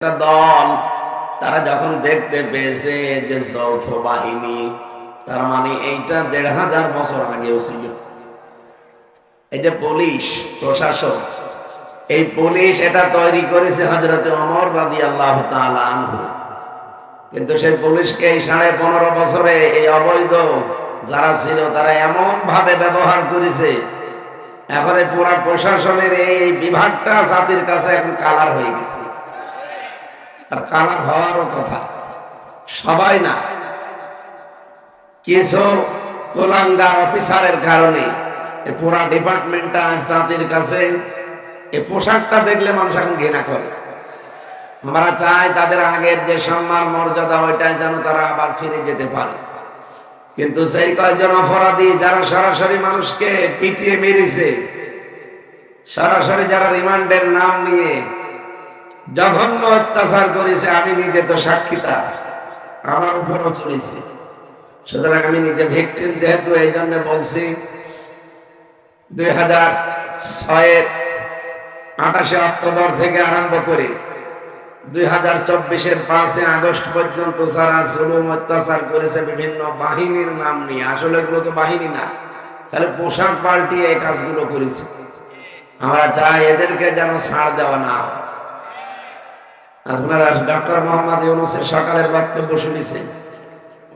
একটা দল, তারা যখন দেখতে পেয়েছে যে যৌথ বাহিনী তার মানে এইটা দেড় হাজার বছর আগেও ছিল। এই যে পুলিশ প্রশাসন এই পুলিশ এটা তৈরি করেছে হজরত অমর রাদি আল্লাহ আনহু। কিন্তু সেই পুলিশকে এই সাড়ে পনেরো বছরে এই অবৈধ যারা ছিল, তারা এমন ভাবে ব্যবহার করেছে, এখন এই পুরা প্রশাসনের এই বিভাগটা জাতির কাছে এখন কালার হয়ে গেছে। আর কালার হওয়ারও কথা। সবাই না। কিছু কোলাঙ্গা অফিসারের কারণে এই পুরা ডিপার্টমেন্টটা জাতির কাছে এই পোশাকটা দেখলে মানুষ এখন ঘৃণা করে। আমরা চাই তাদের আগের যে সম্মান, মর্যাদা, ওইটাই যেন তারা আবার ফিরে যেতে পারে। কিন্তু সেই কয়েকজন অপরাধী যারা সরাসরি মানুষকে পিটিয়ে মেরেছে, সরাসরি যারা রিমান্ডের নাম নিয়ে জঘন্য অত্যাচার করেছে, আমি নিজে তো সাক্ষীতা আমার উপরও চলেছে। সুতরাং আমি নিজে ভিকটিম যেহেতু এই জন্য বলছি, দুই হাজার ছয়ের আঠাশে অক্টোবর থেকে আরম্ভ করে দুই হাজার চব্বিশের পাঁচে আগস্ট পর্যন্ত যারা জুলুম, অত্যাচার করেছে, বিভিন্ন বাহিনীর নাম নিয়ে, আসলে এগুলো তো বাহিনী না, তাহলে পোশাক পাল্টিয়ে এই কাজগুলো করেছে। আমরা চাই এদেরকে যেন ছাড় দেওয়া না হয়। আপনারা ডক্টর মোহাম্মদ ইউনুসের সকালের বক্তব্য শুনেছেন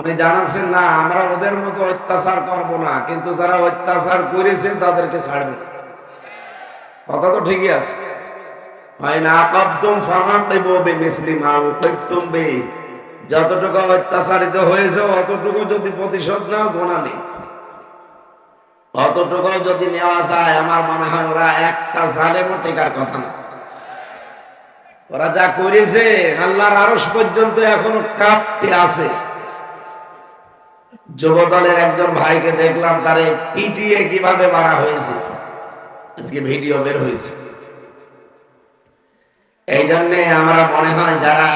উনি জানাচ্ছেন, না, আমরা ওদের মতো অত্যাচার করব না, কিন্তু যারা অত্যাচার করেছে তাদেরকে ছাড়বে। কথা তো ঠিকই আছে। যতটুকু অত্যাচারিত হয়েছে, অতটুকু যদি প্রতিশোধ নেই। যদি নেওয়া যায়, আমার মনে হয় ওরা একটা জালেমও টেকার কথা না। ওরা যা করেছে, আল্লাহর আরস পর্যন্ত এখনও কাঁপতে আছে। যুব দলের একজন ভাইকে দেখলাম, তারে পিটিয়ে কীভাবে মারা হয়েছে? আজকে ভিডিও বের হয়েছে। এই জন্যে আমরা মনে হয় যারা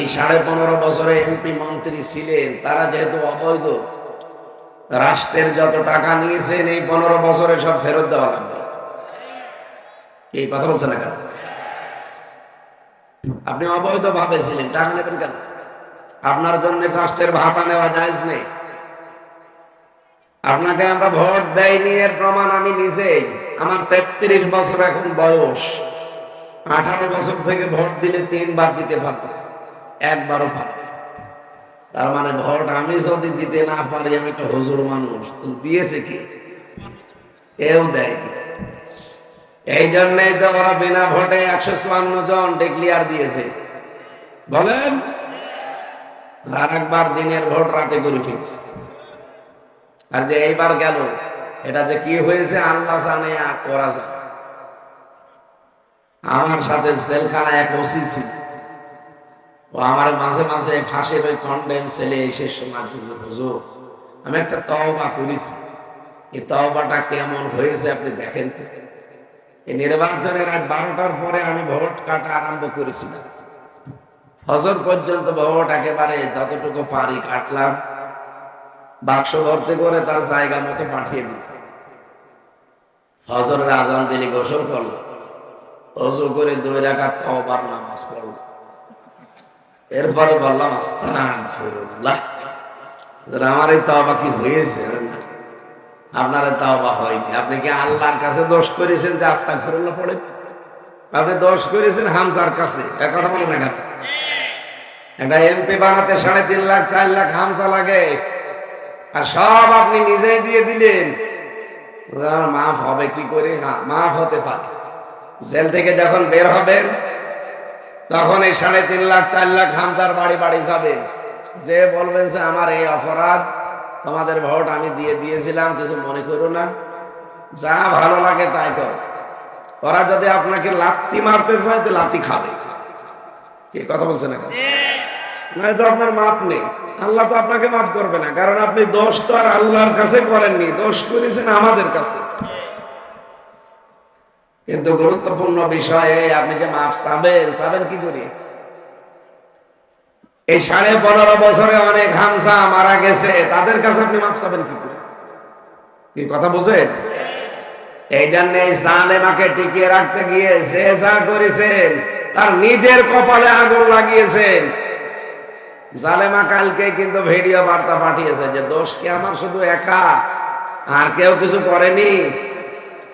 এই সাড়ে পনেরো বছরে এমপি মন্ত্রী ছিলেন, তারা যেহেতু অবৈধ, রাষ্ট্রের যত টাকা নিয়েছেন, এই পনেরো বছরে সব ফেরত দেওয়া লাগবে। এই কথা বলছেন না কেন? আপনি অবৈধ ভাবে ছিলেন, টাকা নেবেন কেন? আপনার জন্য রাষ্ট্রের ভাতা নেওয়া যায় নেই। আপনাকে আমরা ভোট দেয়নি এর প্রমাণ আমি নিজেই। আমার তেত্রিশ বছর এখন বয়স। আঠারো বছর থেকে ভোট দিলে তিনবার দিতে পারতাম, একবারও পারি তার মানে ভোট আমি যদি দিতে না পারি, আমি একটা হুজুর মানুষ। দিয়েছে কি? কেউ দেয়নি। এই জন্যই তো ওরা বিনা ভোটে একশো চুয়ান্ন জন ডিক্লিয়ার দিয়েছে। বলেন? আর একবার দিনের ভোট রাতে করে ফেলছে। আর যে এইবার গেল, এটা যে কি হয়েছে আল্লাহ জানে আর করা জানে। আমার সাথে সেলখানা এক ওসি ছিল। ও আমার মাঝে মাঝে ফাঁসের ওই কন্ডেম ছেলে এসে বুঝো বুঝো আমি একটা তওবা করেছি। এই তওবাটা কেমন হয়েছে আপনি দেখেন এই নির্বাচনের আজ বারোটার পরে আমি ভোট কাটা আরম্ভ করেছিলাম। ফজর পর্যন্ত ভোট একেবারে যতটুকু পারি কাটলাম। বাক্স ভর্তি করে তার জায়গা মতো পাঠিয়ে দিল ফজরের আজান দিলে গোসল করল। অজু করে দুই রাখা তবার নামাজ পড়ল। এরপরে বললাম, আস্তাগফিরুল্লাহ। আমার এই তওবা কি হয়েছে? আপনার তওবা হয়নি। আপনি কি আল্লাহর কাছে দোষ করেছেন যে আস্তাগফিরুল্লাহ পড়ে? আপনি দোষ করেছেন হামসার কাছে। এক কথা বলেন না একটা এমপি বানাতে সাড়ে তিন লাখ, চার লাখ হামসা লাগে। আর সব আপনি নিজেই দিয়ে দিলেন। মাফ হবে কি করে? হ্যাঁ মাফ হতে পারে। জেল থেকে যখন বের হবেন, তখন এই সাড়ে তিন লাখ, চার লাখ হামসার বাড়ি বাড়ি যাবেন। যে বলবেন যে, আমার এই অপরাধ তোমাদের ভোট আমি দিয়ে দিয়েছিলাম, কিছু মনে করো না। যা ভালো লাগে তাই কর। ওরা যদি আপনাকে লাত্তি মারতে চায়, তো লাত্তি খাবে। কি কথা বলছে না আপনার মাপ নেই। আল্লাহ তো আপনাকে মাফ করবে না, কারণ আপনি দোষ তো আর আল্লাহর কাছে করেননি, দোষ করেছেন আমাদের কাছে। কিন্তু গুরুত্বপূর্ণ বিষয়ে আপনি যে মাপ চাবেন চাবেন কি করি? এই সাড়ে পনেরো বছরে অনেক হামসা মারা গেছে। তাদের কাছে আপনি মাপ চাবেন কি করে? কি কথা বুঝেন এই জন্য জালেমাকে টিকিয়ে রাখতে গিয়ে যে যা করেছেন তার নিজের কপালে আগুন লাগিয়েছেন জালেমা কালকে কিন্তু ভিডিও বার্তা পাঠিয়েছে যে দোষ কি আমার শুধু একা? আর কেউ কিছু করেনি?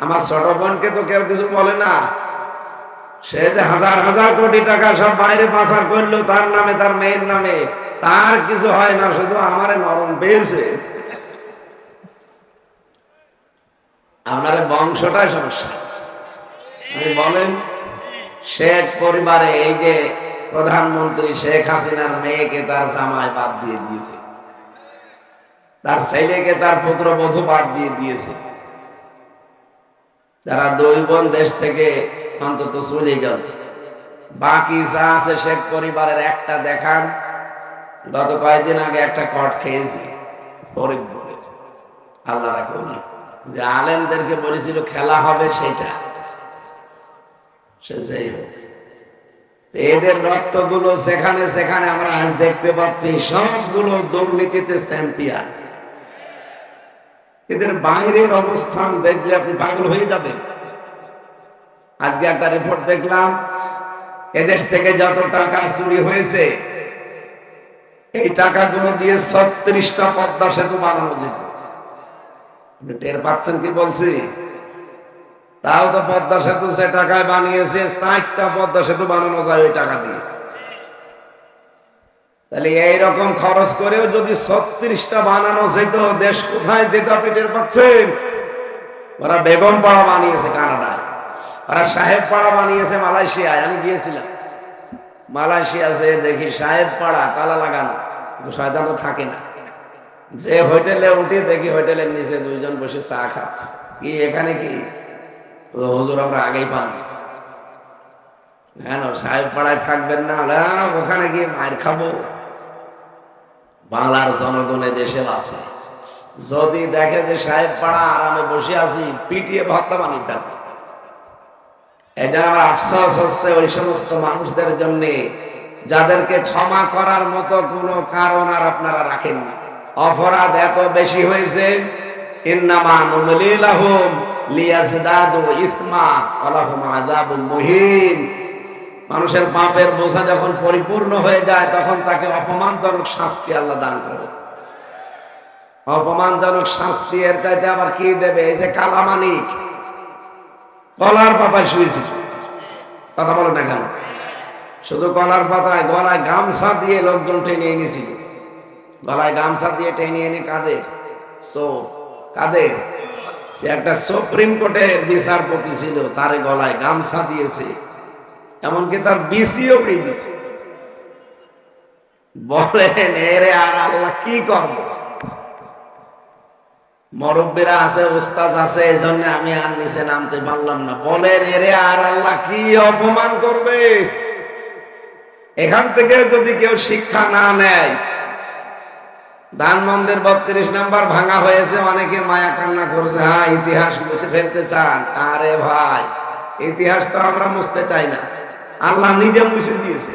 আমার ছোট বোনকে তো কেউ কিছু বলে না। সে যে হাজার হাজার কোটি টাকা সব বাইরে পাচার করল, তার নামে, তার মেয়ের নামে, তার কিছু হয় না, শুধু আমারে নরম পেয়েছে। আপনার বংশটাই সমস্যা। বলেন, শেখ পরিবারে এই যে প্রধানমন্ত্রী শেখ হাসিনার মেয়েকে তার জামায় বাদ দিয়ে দিয়েছে, তার ছেলেকে তার পুত্রবধূ বাদ দিয়ে দিয়েছে, যারা দুই বোন দেশ থেকে অন্তত চলে যান বাকি যা আছে শেখ পরিবারের একটা দেখান। গত কয়েকদিন আগে একটা কট খেয়েছি ফরিদপুরের আল্লাহ রাখুন যে আলেমদেরকে বলেছিল খেলা হবে সেটা। সে যাই হোক। এদের রক্তগুলো সেখানে সেখানে আমরা আজ দেখতে পাচ্ছি, সবগুলো দুর্নীতিতে চ্যাম্পিয়ন এদের বাইরের অবস্থান দেখলে আপনি পাগল হয়ে যাবেন। আজকে একটা রিপোর্ট দেখলাম, এদেশ থেকে যত টাকা চুরি হয়েছে, এই টাকাগুলো দিয়ে ছত্রিশটা পদ্মা সেতু বানানো যেত। টের পাচ্ছেন কি বলছি? তাও তো পদ্মা সেতু সে টাকায় বানিয়েছে, ষাটটা পদ্মা সেতু বানানো যায় ওই টাকা দিয়ে। তাহলে এইরকম খরচ করেও যদি ছত্রিশটা বানানো যেত, দেশ কোথায় যেত আপনি টের পাচ্ছেন? ওরা বেগম পাড়া বানিয়েছে কানাডায়। ওরা সাহেব পাড়া বানিয়েছে মালয়েশিয়ায়, আমি গিয়েছিলাম। মালয়েশিয়া যে দেখি সাহেব পাড়া, তালা লাগানো। কিন্তু শয়তানটা থাকে না। যে হোটেলে উঠে দেখি হোটেলের নিচে দুইজন বসে চা খাচ্ছে। কি, এখানে কি? হুজুর আমরা আগেই পানিয়েছি কেন, সাহেব পাড়ায় থাকবেন না? ওখানে গিয়ে মায়ের খাব। বাংলার জনগণে দেশে আছে যদি দেখে যে সাহেব পাড়া আরামে বসে আছি, পিটিয়ে ভত্তা বানিয়ে ফেলবে। এটা আমার আফসোস হচ্ছে ওই সমস্ত মানুষদের জন্য, যাদেরকে ক্ষমা করার মতো কোনো কারণ আর আপনারা রাখেননি অপরাধ এত বেশি হয়েছে মানুষের পাপের বোঝা যখন পরিপূর্ণ হয়ে যায়, তখন তাকে অপমানজনক শাস্তি আল্লাহ দান করে অপমানজনক শাস্তি এর চাইতে আবার কি দেবে? এই যে কালামানিক কলার পাতায় শুয়েছিল কথা বলো না কেন? শুধু কলার পাতায়, গলায় গামছা দিয়ে লোকজন টেনে এনেছিল গলায় গামছা দিয়ে টেনে এনে কাদের? সো কাদের? সে একটা সুপ্রিম কোর্টের বিচারপতি ছিল, তার গলায় গামছা দিয়েছে। এমনকি তার বিসিও বলেন, এরে আর আল্লাহ কি করবে? মরব্বীরা আছে উস্তাজ আছে এই জন্য আমি আর নিচে নামতে পারলাম না। বলেন এরে আর আল্লাহ কি অপমান করবে? এখান থেকে যদি কেউ শিক্ষা না নেয়, ধানমন্দির বত্রিশ নাম্বার ভাঙা হয়েছে, অনেকে মায়া কান্না করছে হ্যাঁ ইতিহাস মুছে ফেলতে চান। আরে ভাই, ইতিহাস তো আমরা মুছতে চাই না। আল্লাহ নিজে মুছে দিয়েছে।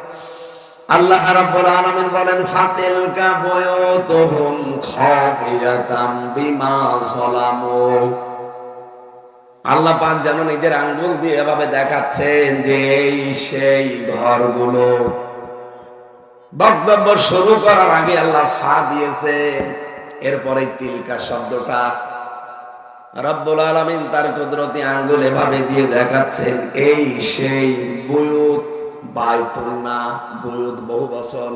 আল্লাহ রাব্বুল আলামিন বলেন, ফাতিলকা বুয়ুতুহুম খাবিয়াতাম বিমা যালামু। আল্লাহ পাক যেন নিজের আঙ্গুল দিয়ে এভাবে দেখাচ্ছেন যে এই সেই ঘরগুলো বক্তব্য শুরু করার আগে আল্লাহ ফা দিয়েছে এরপরে তিলকা শব্দটা রব্বুল আলামিন তার কুদরতি আঙ্গুল এভাবে দিয়ে দেখাচ্ছেন, এই সেই বুয়ুত বাইতুল্না বুয়ুত বহু বছর।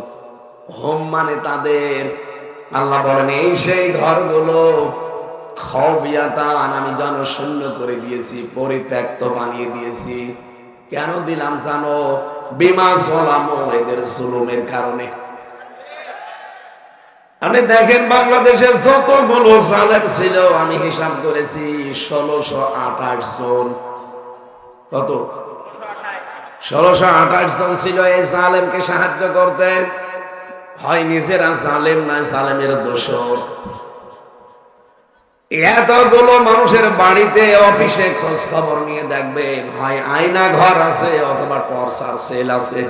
হোম মানে তাদের। আল্লাহ বলেন, এই সেই ঘরগুলো খবিয়াতান আমি জনশূন্য করে দিয়েছি, পরিত্যক্ত বানিয়ে দিয়েছি। কেন দিলাম জানো? বিমা জলামো, এদের জুলুমের কারণে। আপনি দেখেন, বাংলাদেশে যতগুলো জালেম ছিল, আমি হিসাব করেছি, ষোলোশো আঠাশ জন। কত? ষোলোশো আঠাশ জন ছিল এই জালেমকে সাহায্য করতে হয় নিজেরা জালেম না জালেমের দোষর। এতগুলো মানুষের বাড়িতে, অফিসে খোঁজ খবর নিয়ে দেখবেন, হয় আয়না ঘর আছে অথবা টর্চার সেল আছে।